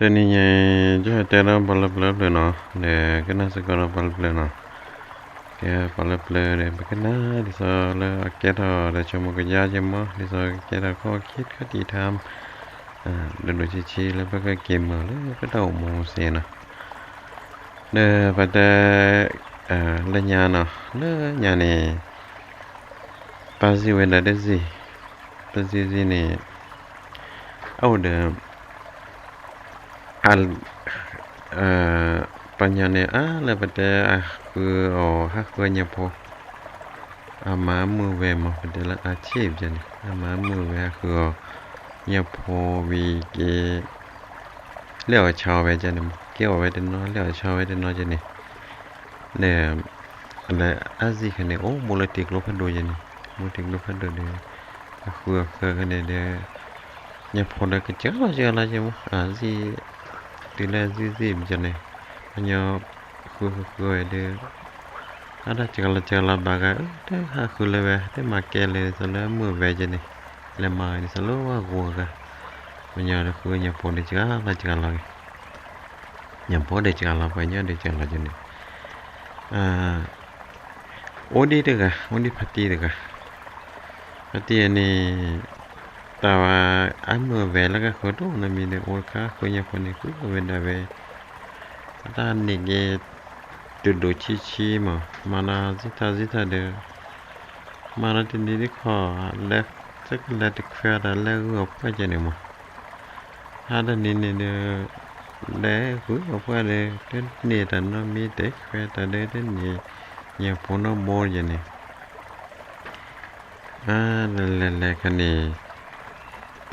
đây này nhà chứ là chơi nó ball up lớp rồi nó để cái nó sẽ còn nó ball up lên nó cái eh, ball up lên để cái nó thì sao là cái đó để cho một cái gia cho mà thì sao cái đó có khít khó đi tham à đừng đôi chi chi là cái kiếm mà lấy cái đầu màu xe nè để và để à lên nhà nó lên nhà này bao nhiêu là cái gì bao nhiêu gì này oh được hal eh, panyane a là vật đề a cứ ở ha cứ nhà po a má mưa về mà vật đề là a chép chân a má mưa về cứ ở vì cái liệu cho về chân em về đến nó liệu cho về đến nó chân này nè là a gì này ô mua lại tiền lúc ăn đồ chân này mua tiền lúc ăn đồ này a cứ cái này để nhà po cái chắc là chưa là chứ à gì tí là gì gì mà này mà nhớ khu gọi để ở đó chờ là chờ là bà gái ừ, thế ha khu lại về thế mà kê lên sau đó mưa về chẳng này là mà sau đó qua gùa cả mà nhớ là khu nhà phố để chả là chờ là nhà phố để chờ là phải nhớ để chờ là chẳng này à ô đi được à ô đi party được à party này tawa amu vela ka khoto na mi ne or ka ko nya phone ku ko ve da ve ta ni ge tu do chi chi ma mana zita zita de mana tin ni de kho left chắc là được phe đã lơ gộp cái gì này mà ha đã nín nín để gửi gộp qua để đến nè là nó mi để phe đã để đến nè nhà phố nó mô gì này à là là là cái này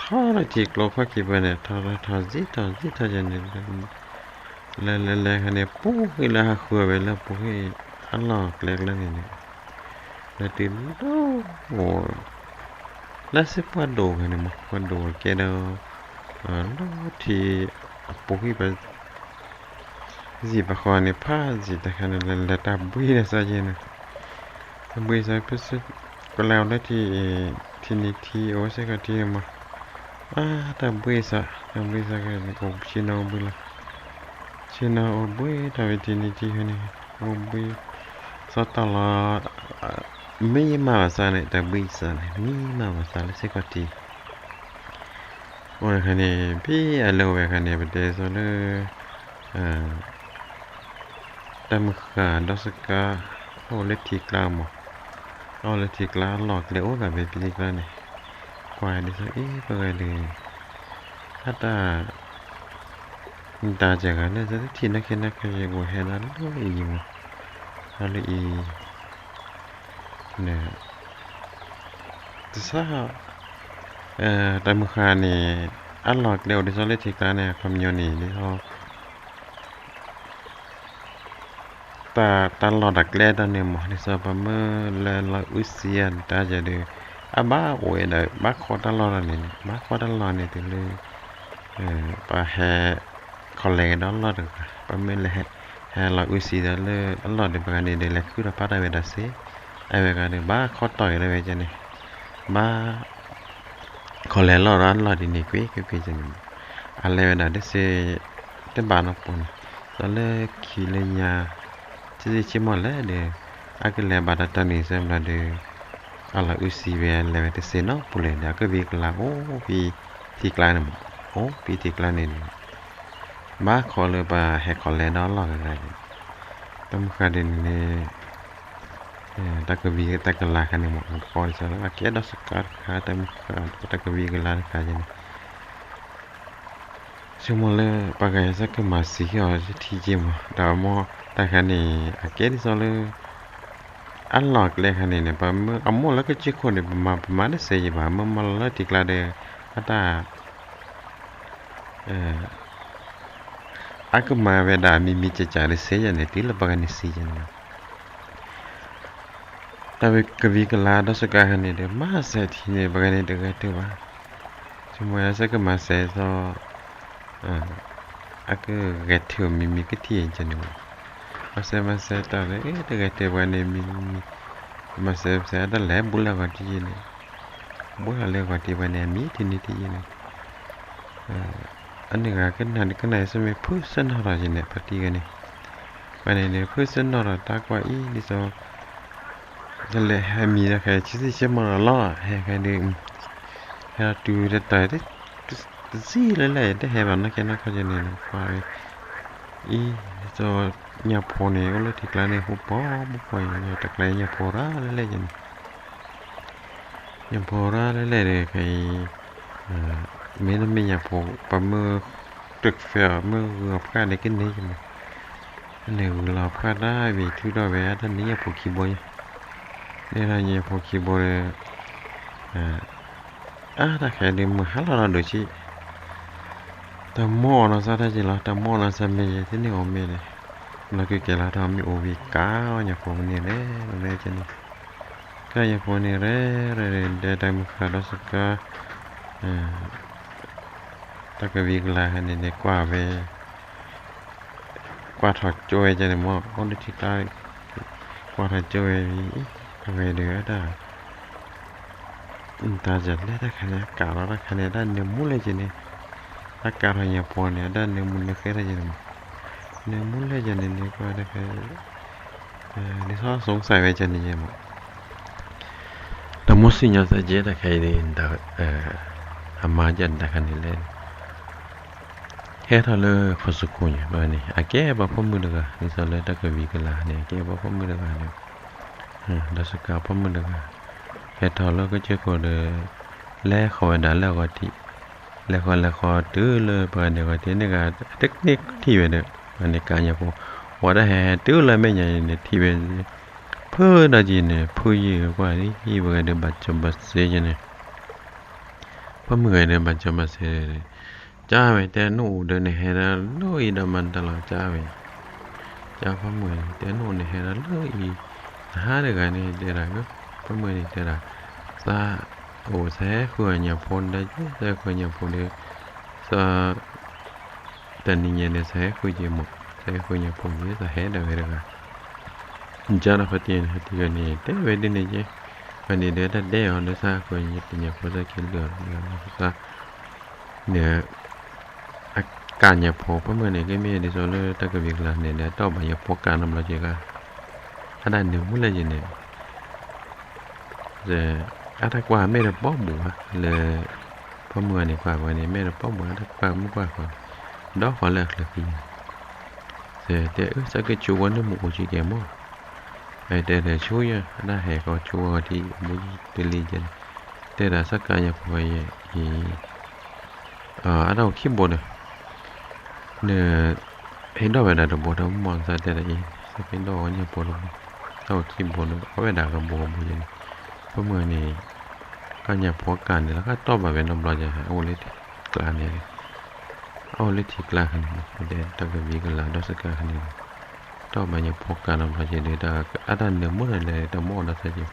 ท่าทีกลัวพักกี่วันเนี่ยท่าท่าจีท่าจีท่าจะเนี่ยแล้วแล้วแล้วคันเนี่ยปุ๊บอีละขั้วไปแล้วปุ๊บให้ทันหลอกเล็กเล่นเนี่ยแล้วติดโอ้โแล้วเสพวัดโดคันเนี่ยมั้งวัดโดแกเดาอ่าทีปุ๊บใหไปจีบขวานี่ยพาจีแต่คันเนี่ยเล้วลตาบุยนะซะเจนนะบุยซะเพิเศษก็แล้วแล้ที่ที่นี่ที่โอ้ใช่ก็ที่มาตามไปสะตามไปสะกันกบชินาอุบลชินาอบเบตทวิตีนที่ฮันี่อุบลสัตตลามีมาสานิตามไปสานิมีมาสานิสิกทีวันขันิพี่อารมณ์ันีิประเดี๋ยวสรุปตามขาดัสกาโอเลทิกลาโมโอเลทิกลาหลอกเลยโอ้แบบเป็นพิธีกรเนี่ยกวายดิซะเอ๊ะไปเลย ถ้าตาตาจากันเนี่ยจะที่นักเห็นนักเห็นอย่าหัวแหนนั้นด้วยอีมั้งอะไรอีเนี่ยจะซะเออแต่เมื่อคานี่อัหลอดเดียวดิซะเลทิกาเนี่ยคำโยนี่ดิซะตาตาหลอดดักแร่ตาเนี่ยหมอดิซะประเมินแล้วเราอุเซียนตาจะดีอาบ้าโอ้ยนะบ้าคอดันรอนนี่บ้าคอตลนรอนนี่ถึงเลยเออปลาแฮคอเลดตลอดเลยาเมลแฮแฮลอยอุ้ยสีดันเลยดันรอนในปะการเดใดแล้วคือเราพัฒนา้เวลาสียไอ้เวกาหนึ่งบ้าคอต่อยอะไรไปจะเนี่ยบ้าคอเลรอนร้อนรอนดินี่กุ้ยกุ้ยกุ้ยจะเนอะไรเวลาได้เสียเต็มบ้านอ่ะปุ่นตล้วเลยขี่เลยยาจะได้ชิมอะไรเดี๋ยอากิเลบาดตอนนี้เสร็แล้เดี๋อะไรอุซีเวียนเลยมันเะ้ซนเนาะปุ่นเลยเดี๋ยวก็วิกลางโอ้พี่ที่กลางหนึ่งโอ้พี่ที่กลางหนึ่งมาขอเลยปะแฮกขอเลนด์นอหลอกอะไรต้มคาเดนเนี่ยแต่ก็วิแต่ก็ลาคันหนึ่งหมดคอยซะแล้วเกียดอสกัดคาต้มคาต่ก็วิีกลาคาเนี่ชั่วโมงเลยปะไงสักก็มาสีเขียที่เจมดาวมอต่แค่นนี่เกียดอสกัดอันหลอกเลยคันนี้เนี่ยปะเมื่อเอาหมดแล้วก็เจ๊คนเนี่ยมาประมาณนั้นเสียบ่ามันมาแล้วติกลาเดอัตาเอ่ออาก็มาเวดามีมีจจ่ายเสียเนี่ยตีละบางนันเสียเนี่ยแต่ไปกวีกลาดอสกาคันนี้เดี๋ยวมาเสียทีเนี่ยบางนันเดี๋ยวเดี๋วว่าช่วยอาศัยก็มาเสียต่ออ่าอาก็เกิดเทียวมีมีก็เทียนจะเนี่ยมาเสมาเสตาเลยถ้าเกิดเทวันเอมมีมาเสมาเซตาแล้บุลากันที่เนี่ยบุลาเลวกันที่วันเอมีที่นี่ที่เนี่ยอันนี้ก็คือหนึ่งก็ไหนสมัยพืชเส้นหัวใจเนี่ยพปฏิกันเนี่ยวันเนี่ยพืชเส้นหัวตากว่าอีนี่โซ่จะเลยใหมีนะแคชิ้นเชื่อมาล่อให้ใครดึงให้เราดูได้ต่อได้ซีเล่เลยได้เห็นแบบนั้นแค่นั้นเขาจะเนี่ยไฟอี cho nhà phố này có lấy thịt lại này hộp bó bó quay nhà đặc này nhà phố ra lấy lấy gì nhà phố ra lấy lấy để cái mấy năm mình nhà phố và mưa trực phèo mưa gặp cả để cái này chứ mà này là cả ra vì thứ đó về thân này nhà phố kỳ bồi đây là nhà phố kỳ bồi à ta phải đi mua hát là được chứ แต่หม้อนะซะได้จริงแล้แต่หม้อนะซะมีที่นี่ผมมีเลยแล้วก็เกล้าทำมีโอวีก้าอย่างพวกนี้เลยมเลยจะนี่ก็อย่างพวกนี้เลยเลดี๋ยวได้มุขลราสักก็ตะกวีกลาเนี่เนี่ยกว่าเวกว่าถอดจอยจะเนี่ยมั้งคนที่ตายกว่าถอดจอยทำไงเดือดอ่ะตาจัดเล่ได้คะแนนก้าวแล้วคะแนนได้เนื้อมุ่เลยจีเนี่ถ้าการหายพอเนี่ยด้านเนื้อมุลเลคได้ยังเนื้อมุลเลจันนี้ก็ได้แค่ในท้อสงสัยไปจันนี้ยมแต่มุสิญาสเจตักให้เรียนตัดอ่อทำมาจันตะกันเล่นแค่ทะเลพอสุขุญเบอนิ่อาแก่บ่พมือเลยก็นิสัยเลยถ้เกิดวิกลาเนี่ยแก่บ่พมือเลยก็เนี่ยดัสกาพมือเลยกเแค่ทะเลก็เจอคนเลยแล้วเขาไปดันแล้วกติละครละครตื้อเลยเปิดเดี๋ยวที่นี่ก็เทคนิคที่เวเดอันี้การอย่าพูวัาได้แห่ตื้อเลยไม่ใหญ่ในที่เป็นเพื่อดาจีเนี่ยผู้ยืกว่านี่ที่เวเดบัตจมบัตเสียเนี่ยพระเมื่อยเนี่ยบัตจมบัตเสียเลยจ้าไปแต่นู่เดินเนี่ละลุยดำมันตลอดจ้าไปจ้าพระเมื่อยแต่นู่เนี่ยนะลุยหาเด็กกันเนี่ยเดี๋ยวก็พระเมื่อยเดี๋ยวละซา Ồ, saya hanya fonda je, saya hanya fonda sa tandingnya dia saya hanya mok, saya hanya fonda saya dah berapa. Jangan fatihan hati kau ni, teh wedi ni je. Kandi dia dah deh, anda sa kau ni punya kau sa kira, anda sa dia cả nhập hộ với mình này cái mẹ đi rồi ta cái việc là này để tao bảo nhập hộ cả năm là gì cả, anh đang nếu muốn là gì này, giờ atakwa mera bobwa le pomwa ni kwa wa ni mera bobwa atakwa mu kwa kwa đó phải là là gì để để ước cái chùa nó một chỉ kèm mà để để để chú nha nó hè có chùa đi muốn đi liền chân để là sao cái nhà phải gì ở đâu khi buồn này nè hiện đó phải là đồng bộ đâu mòn ra để là gì sao đó nhà buồn đâu khi buồn nó có phải là đồng bộ buồn พราะเมิอนี่ก็อย่าพวกกันแล้วก็ต้มมาเป็นน้ำร้อนอย่างไรโอเลทิกลาเนี่ยเอาเลทิกลานหันเดนตะกบีกันละดอสกาหันนี้ต้มมาอย่าพวกกันน้ำร้อนจะเดตาอาดันเดื้อมุดอะไรตะมอนะเสีย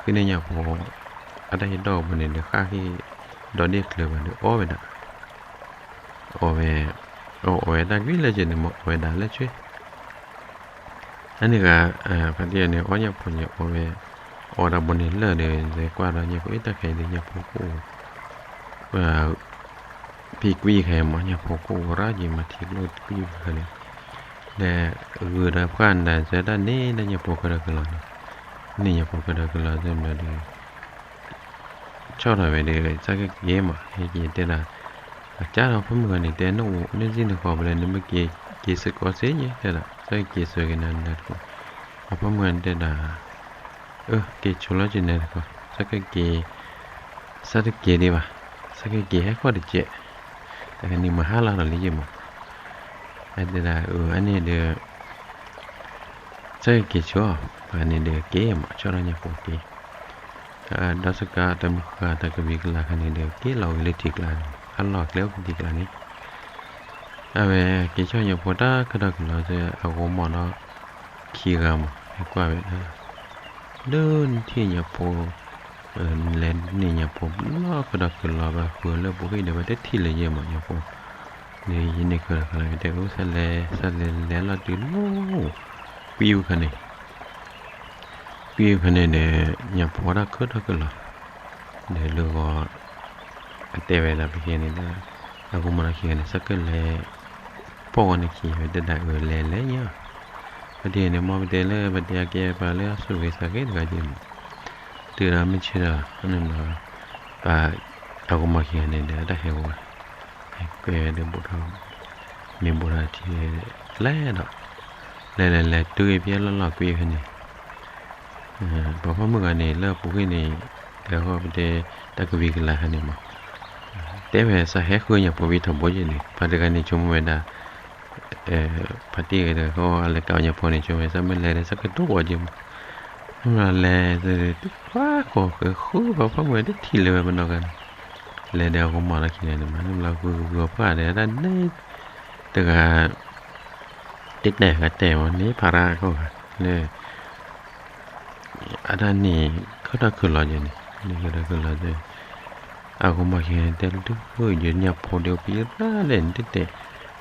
คือในอย่าพวกอาดันดอกมันเนี่ยค่าที่ดอกเด็กเลยวันีโอ้เวนะโอ้เวโอ้เวดังวิ่งเลจเนี่ยมเวดังเลยช่วยอันนี้ก็เอ่อพันธุ์เดียเนี่ยอ้อยปุ่นเนี่ยโอ้เว 어라보니를내과라니 꼬이다케니냐 보고 và thì quy hèm ở nhà phố cũ ra gì mà thì lột quy về để vừa đã khoan đã sẽ đã nê đã nhà phố cái đó cái lọ nê nhà phố cái đó cái lọ xem là để cho rồi về để ra cái game mà hay gì thế là chắc là phải mười này tên nó nên xin được họp lên nó mới kia kia sự có xế nhé thế là sẽ kia sự cái này là à, không phải mười tên là Ừ, sao cái 졸라지네 sao cái 사각기 đi mà 사각기 hết quá được chứ tại cái này mà hai là nó lý gì mà anh đây là ừ anh này được sa각기 chưa và anh này được kế mà cho nó nhập kỳ à đó sẽ cả tâm cả tất cả việc là anh này được kế lâu lấy thiệt là anh lọt léo thiệt là này à về cái cho nhập quá đó cái đó là cái áo mỏ nó khi gầm quá vậy đó เดินเที่ยพอเออเลนเนี่ยผมลากระดักกระลาบหัวแล้วบุกเดี๋ยวไปที่เลยเยี่ยมอย่างผมเนี่ยยินดีกับอะไรเดี๋ยวสเลสเลแล้วเราดูโลวิวคันนี้วิวคันนี้เนี่ยอย่างพอรักก็รักกันละเดี๋ยวเราก็เตะไปแล้วไปเขียนนี่นะเราก็มาเขียนสักกันเลยพ่อเนี่ยเขียนได้ได้เออเลนเลยเนี่ยဒီနေမောတယ်လေဗတရားကဲပါလေဆုခေစားကဲတကကြီးတေရာမချရာနနပါတော့မခင်နေတဲ့တဟေဝကဲတဲ့ဘုရားမင်းဘုရားတီလဲတော့လဲလဲလဲတွေ့ပြလလကွေးခနေဘာမှမကနေလဲပုခင်းနေတဲ့ဟောတဲ့တကဝီကလာခနေမှာတဲမဲ့ဆဟဲခွေးညပဝိထဘောကြီးနေပါတကနေချုံမဝဲတာ파티가되고알레까오냐보내주면선물내려서그두고좀알레뚜파고그후바파면돼티를왜넣어간레데가고마라기네는만라고그거파네단네뜨가뜻네그때원래파라고네아다니그다그러지네그다그러지อาคมบาเขียนแต่ทุกเพื่อยืนยับพอเดียวปีร่าเล่นติดเตะ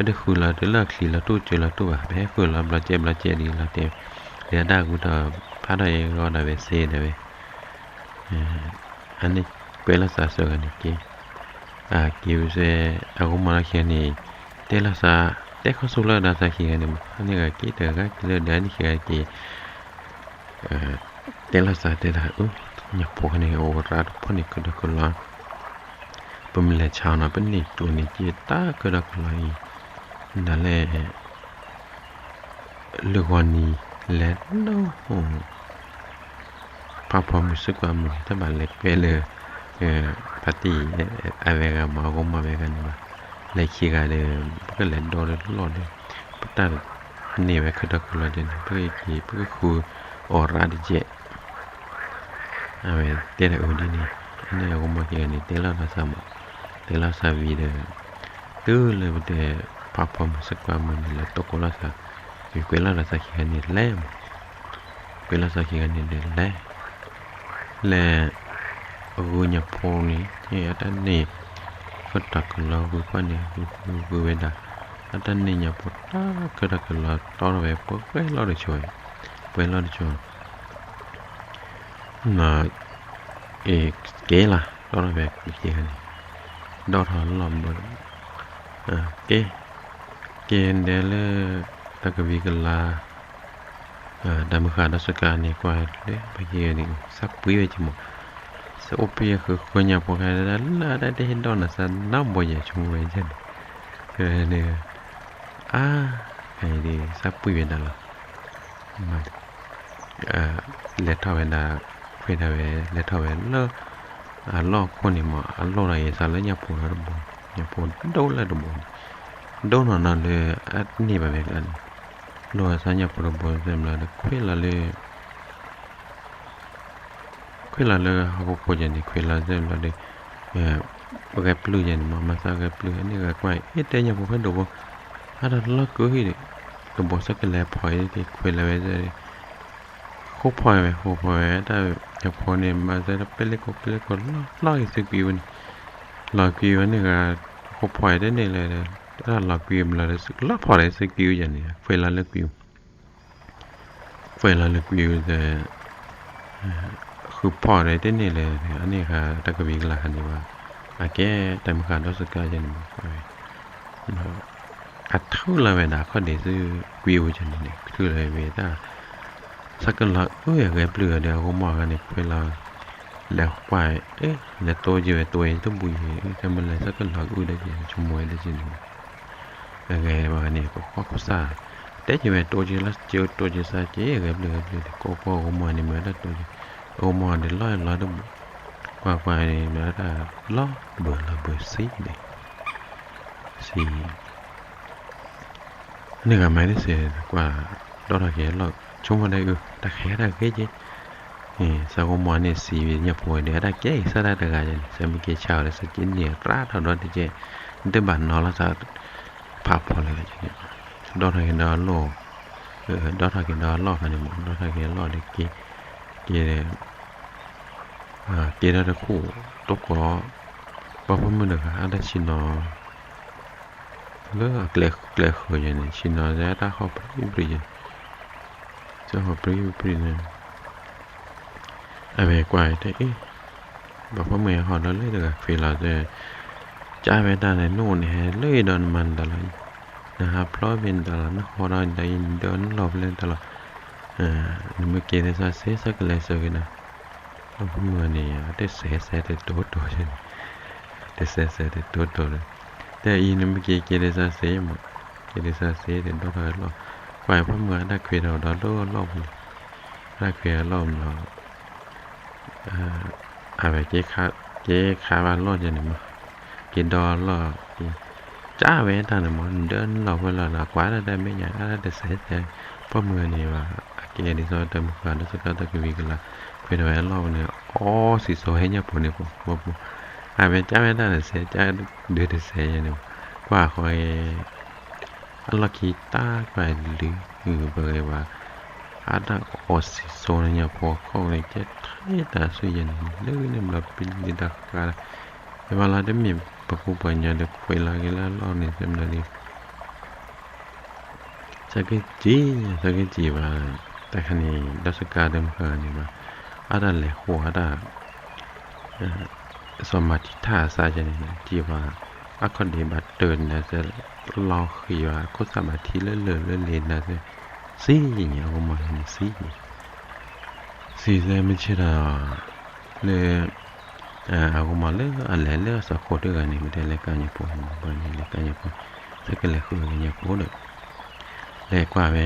ก็ได้คุยเราเด้เลิกขีเราตู้เจอเราตู้แบบแห้คุยเราเราเจมเราเจดีเราเจมเดี๋ยวห้ากูเถอะพัดน่อยรอได้เวเซ่ได้อยเวอันนี้เป็นลักษาเสือกนอีกทีอ่ากิวเซ่อากุมารเขียนนี่เตลักษาเตข้อสุลดาสาเขียนนี่มันนี้ก็กี่เดือนก็เี่เดือนนี่เขียนกี่เออเตลักษาเตะได้อยักพวกนี้โอรัดพวกนี้ก็ได้คนละเป็นเมล็ดชาวนาเป็นนี่ตัวนี้จีต้าก็ได้คนละอีกဒါလည်းလူဝန်နီလက်နော်ဟိုပပမစကွာမတဘလက်ပဲလေပတ်တီအဝေကမောကမဝေကနလက်ခိကလည်းပကလက်ဒေါ်လက်လော်တယ်ပတ်တာနေဝခဒကလာတဲ့ပရိကီပကခုအော်ရာဒီကျအဝေတဲ့ဦးဒီနေအနေကမကြီးနေတယ်လာဆာမတယ်လာဆာဗီတဲ့တူလည်းတဲ့ papam sekwama ni la toko la sa ki kwela la sa ki hani le kwela sa ki hani de le le o nya poni ni ata ni fata kala ku pa ni ku ku da ata ni nya po ta ka da kala to ve po pe lo de choi pe lo de choi na e ke la to ve ki hani đó là lòng rồi à, ok kiên để là ta cái việc là đam khá đó sẽ cả này qua đấy bây giờ này sắc quý về chứ một sẽ ốp khơi nhà của cái đó là đã để hiện đó là sao năm bây giờ chúng mình cái này à cái này sắc quý về đó là à lẽ thao là phải thao về lẽ thao à, lo con này mà à, lo này sao lấy nhà phụ nó đồng bộ nhà đâu là đồng bộ dono na le at ni ba bek an lo asanya pro bo sem la kwe la le kwe la le ha ko po jan ni kwe la sem la le eh ba ga plu jan ma ma sa ga plu ni ga kwai e te nya bo phe do bo ha da la ko hi de do bo sa ke la phoi ke kwe la ve de ko phoi ve ko phoi da ya phoi ne ma sa da pele ko pele ko la la i se ki wen la ki wen ni ga ko phoi de ne le le ล้วหลากวิวมาแล้วสึกแล้พอไดสสกิวอย่างนี้เฟแล้วเลิกวิวเฟแล้วเลิกวิวแต่คือพอไดได้เนี่ยเลยอันนี้ค่ะตะกบีกลาหันดีว่าอาแก่แต่มขาดรสกาย่นอัดเท่าไะเวลาเขาเดี๋ยวซื้อวิวอย่างนี้เนี่ยคืออะไรเวตาสักกันละเอ้ยอะไรเปลือยเดี๋ยวผมบอกกันเนี่ยไฟแล้วแล้วไปเอ๊ะแล้วตัวเยอะตัวเองต้องบุยทำอะไรสักกันหลอกอุ้ยได้ยังชมวยได้จริง Ờ, ngày mà này có khó có xa tết như vậy tôi chỉ là chưa tôi chỉ xa chế gặp được gặp được cô cô của mình thì mới là tôi ô mò để lo lo được qua qua này nó là lo bữa là bữa xí này xí nên là mấy đứa xe qua đó là cái lo chúng vào đây ừ Ta khé ra cái chứ sao có món này xì về nhập hồi để ra chế sao ra được à vậy sao mình kia chào để sao chín nhỉ ra thằng đó thì chế tới bản nó là sao papole jadi dot ha da lo dot ha da lo ha ni mo dot ha lo de ki ki à ki da da ku to ko ba pa mu da ha da chi no lo kle kle ho ya ni chi no da ta ho pri pri ya cho ho pri pri ne à về quay thế bà có mẹ họ nó lấy được phi là thế จ h า y về đàn n à น luôn hè lưỡi đơn mình đó l นะครับเพราะเป็นตลาดนครนายได้เดินรอบเล่นตลอดอ่าเมื่อกี้ในซาเซสักเลยเซอร์นะเราเมื่อนี่ได้เสียเสียได้ตัวตัวใช่ไหมได้เสียเสียได้ตัวตัวเลยแต่อีนเมื่อกี้กเกในซาเซหมดเกในซาเซเด็ดดอกเลยรอบฝ่ายพ่อเมื่อได้เคลียร์เราดอลลาร์รอบได้เคลียร์รอบเราอ่าอะไรเจ๊คาเจ๊คาบ้านรอดอย่างนีมั้งกี่ดอลลาร์จ้าเวนทานมันเดินเราเวลาหนักว่าได้ไม่อยากได้เส่แต่พอมือนี่ว่ากินในซอยเติมขาดสุดก็ตะกี้ิันละเป็นไว้เราเนี่ยอ๋อสิโซให้เนี่ยผมเนี่ยผมผมอาเป็นจ้าเวทานเสียจ้าเดือดเสียเนี่ยกว่าคอยอัละกีตาไปหรือเบือเบว่าอาดังออสิโซเนี่ยพอเข้าในเจ็ดไทยตาสุยันเลื่อนแบบเป็นดักการเวลาได้มี cukup banyak ada kue lagi lalu nih sebenarnya sakit jiwa sakit jiwa แต่คันนี้รัชกาเดิมเพอนี่มาอาดันเลยหัวดาสมาธิท่าซาจะนี่ะจีว่าอาคอนเดบัตเดินนะจะรอขี่ว่าก็สมาธิเลื่อนเลื่อนเล่นนะจะซีอย่างเงี้ยออกมาเีซีซี่ใจไม่ใช่หรอเลย aguma le ale le sa ko de ni me de le ka ni po ba ni le ka ni po se ke le ku ni ni po de le kwa be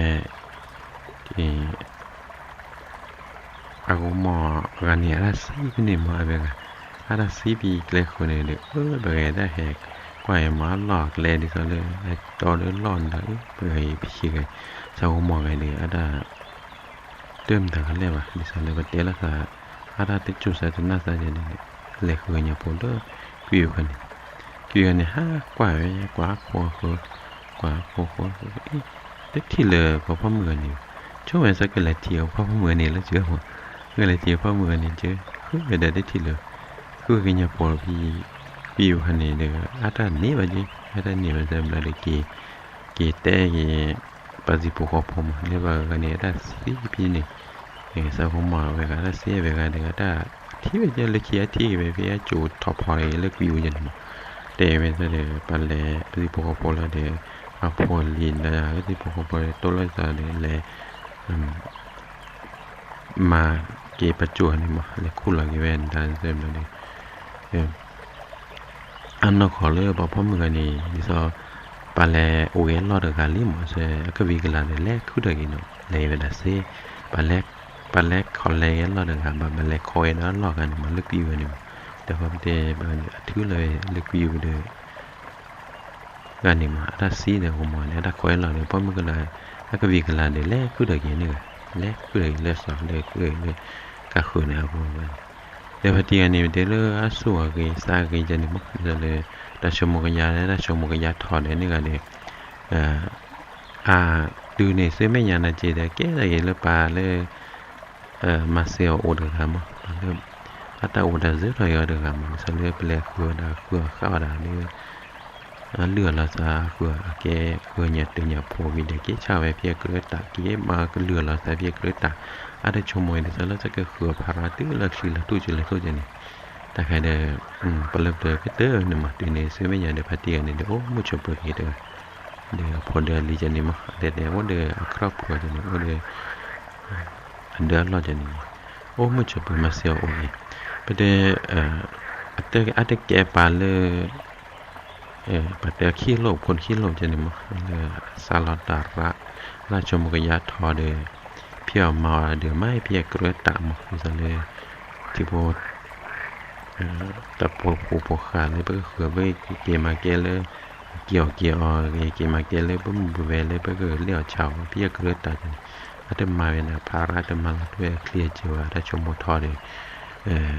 ti aguma ga ni ara si ni ma be ga ara si bi le ku ni de e be ga da he kwa e ma lo le di so le e to de lon da e be ga bi chi ga sa aguma ga ni ada เติมถังเรียบอ่ะดิฉันเลยก็เตะละค่ะอาราติจูใส่จนหน้าใส่เด่นเลย lệ nhà phố đó lekhonya polo kyuhani này ha kwa ya kwa kwa ko kwa ko ko i te thi le pa pa mưa ni cho mày sẽ cái là thiểu pa pa mưa ni là chưa mà cái là thiểu pa mưa ni chứ cứ về đây thi le cứ cái nhà phố polo này kyuhani được ata ni vậy chứ ata ni vậy giờ là được kì kì te kì dì mà pazi poko pom leva gane ta si pini không mở về vega ta xe về de gata ที่เป็กเลขียที่เปเพียจูดทอพอยเลืกวิวยันเดเวนเดปันแลสิโปคโปลเดอัพวลินนะสิโปคโปลตัวเลสเดเลมาเกยประจวบนี่มาเลคู่ลกเวนดานเซมเนี่ยอันนขอเลือกพ่อเมืองนี่ดิซอปันแลโอเวนรอดการลิมเซอกวิกลาเดแกคู่เดียวกันเนาะเลเวนดาเซปันแลปลเล็กคอนเลนเราเนี่ยมันเล็กคอยนั้นหลอกกันมันลึกอยู่เนี่ยเดี๋ยวผมเดี๋ยมันทื่อเลยลึกอยู่เลยกันนี่มาถ้าซีเดี๋ยวผมมาเนี่ยถ้าคอยเราเนี่ยเพราะมันก็เลยถ้ากบีกันเลยเดี๋ยวเล็กคือเลยวอย่างนี้เลยแรกคือเลยเล็กสองเลี๋ยวคืเลี๋ยวก็ขือนะครับผมเดี๋ยวพอดีอันนี้เดี๋ยวเลือกสัวกีซากิจะนี่มั้เลยถ้าชมมุกยาเนี่ยถ้าชมมุกยาถอดเนี่ยกันเลยอ่าดูเนี่ยซื้อไม่ยานาเจได้แก้อะไรหรือปล่าเลย masih order lama maka kata order zero ya order lama misalnya beli gua dah gua kau dah ni เลือละซาเพื่อแกเพื่อเนี่ยตึงเนี่ยพอวินเดกชาวเพียกระตะเกมาก็เลือละซาเพียกระตะอาจจะชมวยเดซะละจะก็คือพาราตื้อละสิละตู้จิละตู้จินี่แต่ใครเดอืมปลับเดพิเตอร์เนี่ยมาตีเนี่ยซื้อไม่ยาเดพัตเตียเนี่ยเดโอ้มุชเปิดเดเดพอเดลีจันนี่มาเดเดว่าเดครอบครัวจันนี่ว่าเดอันเดียร์เราจะนี่โอ้ไม่จบไปมาเสียวโอ้ยไปเดี๋ยเอ่อเตอร์อัตเตอร์แก่ปาเลยเอ่อปเดเตอรขี้โลกคนขี้โลกจะนี่มั้งเลยซาลอดาระราชมกยาทอเดเพียวมาเดือไม่เพียกรวยตามมั้ะเลยที่โบดเอ่อตะปูกโปูขาดเลยไปก็ขื่อไว้เกี่ยมาเกลเลย เกี่ยวเกี่ยวเกี่ยวมาเกลเลยไปมุ่งไปเลยไปก็เลี้ยวเฉาเพียกรวยตัจอาตมาเนี่ยพาราตมาด้วยเคลียร์จิวได้ชมมทอเลยเอ่อ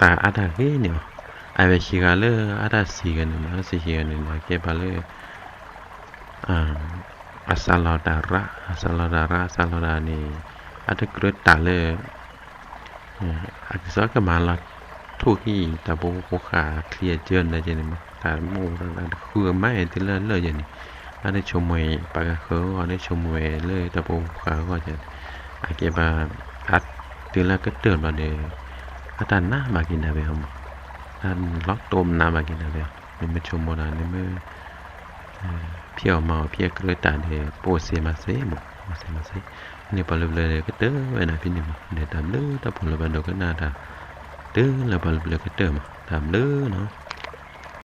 ตาอาตาเฮเนี่ยไอ้เวชิกาเลืออาตาสีกันนึ่งนะสีเฮียนึ่งนะเก็บไปเลยอ่าอาซาลอดาระอาซาลอดาระอาซาลอดานี่อาจาเกลือตาเลยอาจจะสอกมาลัดทุกที่แต่โบุบคลขาเคลียเจือนได้ใชงไหมแต่โม่ต่างๆคือไม่ที่เลื่อนเลยอย่างนี้อันนี้ชมวยปากเขาอันนี้ชมวยเลยตะปูขาก็จะอาเกบาอัดตื่นละก็เตือนมาเดี๋ยวอาจารย์น้ามากินอะไรครับอาจารย์ล็อกตมน้ำมากินอะไรนี่ไม่ชมโบราณนี่ไม่เพียวเมาเพี้ยกเลยตาเดี๋ยวปูเสียมาเสบุปวดเสียมาเสนี่ปลุกเลยก็เตือนไว้นะพี่หนึ่งเดี๋ยวตามเลือดตะปูระบาดก็น่าด่าเตือนระบาดเลยก็เตือนมาตามเลือดเนาะ